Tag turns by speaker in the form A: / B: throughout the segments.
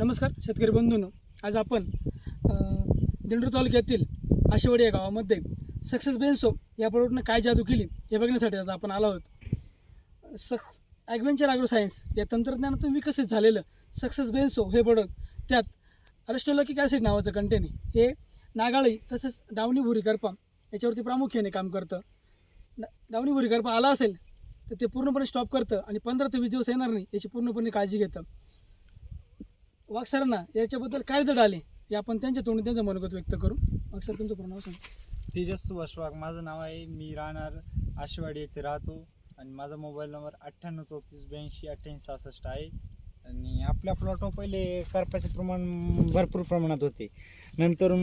A: नमस्कार शेतकरी बंधूंनो. आज आपण अ, तालुक्यातील आशेवाडी या गावामध्ये सक्सेस बेन्सो या प्रोडक्टनं काय जादू केली हे बघण्यासाठी आज आपण आलो आहोत. सक् ॲग्वेंचर ॲग्रो सायन्स या तंत्रज्ञानातून विकसित झालेलं सक्सेस बेन्सो हे प्रोडक्ट त्यात अरेस्टोलॉकिक ॲसिड नावाचं कंटेन हे नागाळी तसेच डावणी भुरी करपा याच्यावरती प्रामुख्याने काम करतं. डावणी भुरी करपा आला असेल तर ते पूर्णपणे स्टॉप करतं आणि पंधरा ते वीस दिवस येणार नाही याची पूर्णपणे काळजी घेतं. वाघ सरांना याच्याबद्दल काय दड आले हे आपण त्यांच्या तोंडी त्यांचं मनोगत व्यक्त करू. वाघ सर तुमचं पूर्ण नाव सांगा.
B: तेजस सुभाष वाघ माझं नाव आहे मी राहणार आशेवाडी येथे राहतो आणि माझा मोबाईल नंबर अठ्ठ्याण्णव चौतीस ब्याऐंशी अठ्ठ्याऐंशी सहासष्ट आहे. आणि आपल्या प्लॉटवर पहिले करपाचे प्रमाण भरपूर प्रमाणात होते. नंतर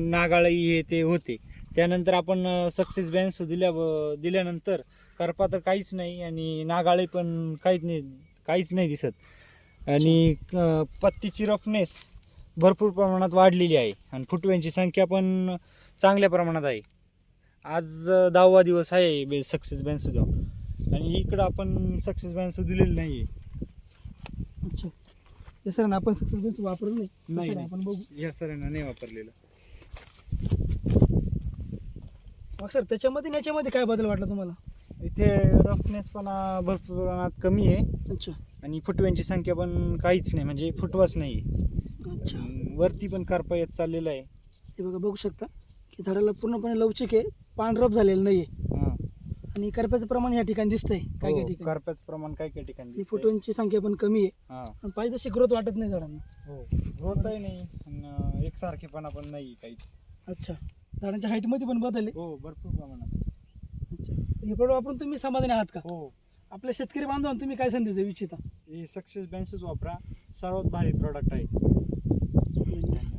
B: नागाळी हे ते होते. त्यानंतर आपण सक्सेस बॅन्स दिल्या दिल्यानंतर करपा तर काहीच नाही आणि नागाळे पण काहीच नाही काहीच नाही दिसत. आणि पत्तीची रफनेस भरपूर प्रमाणात वाढलेली आहे आणि फुटव्यांची संख्या पण चांगल्या प्रमाणात आहे. आज दहावा दिवस आहे सक्सेस बॅन सुद्धा. आणि इकडं आपण सक्सेस बॅन सुद्धा दिलेली नाही
A: अच्छा. या सरांना आपण सक्सेस बेन्स वापरलं नाही?
B: नाही.
A: आपण बघू.
B: या सरांना नाही वापरलेलं.
A: वाघ सर त्याच्यामध्ये याच्यामध्ये काय बदल वाटला तुम्हाला?
B: इथे रफनेसपणा भरपूर प्रमाणात कमी आहे.
A: अच्छा.
B: आणि फुटव्यांची संख्या पण काहीच नाही म्हणजे फुटवाच नाही.
A: अच्छा.
B: वरती पण करपा येत चाललेलं आहे.
A: हे बघा बघू शकता की झाडाला पूर्णपणे लवचिक आहे पांढरप झालेलं नाही आहे
B: हां.
A: आणि करप्याचं प्रमाण या ठिकाणी दिसतंय काय काय
B: हो,
A: ठिकाणी?
B: करप्याचं प्रमाण काही काही ठिकाणी दिसतंय.
A: फुटव्यांची संख्या पण कमी आहे.
B: हां.
A: आणि पाहिजे तशी ग्रोथ वाटत नाही झाडांना.
B: हो ग्रोथही नाही आणि एकसारखेपणा पण नाही काहीच.
A: अच्छा. झाडांच्या हाईटमध्ये पण बदल आहे.
B: हो भरपूर प्रमाणात.
A: हे प्रोडक्ट वापरून तुम्ही समाधानी आहात का?
B: हो.
A: आपल्या शेतकरी बांधव तुम्ही काय संधी देऊ इच्छिता
B: हे सक्सेस बँसेस वापरा. सर्वात भारी प्रॉडक्ट आहे. म्हणजे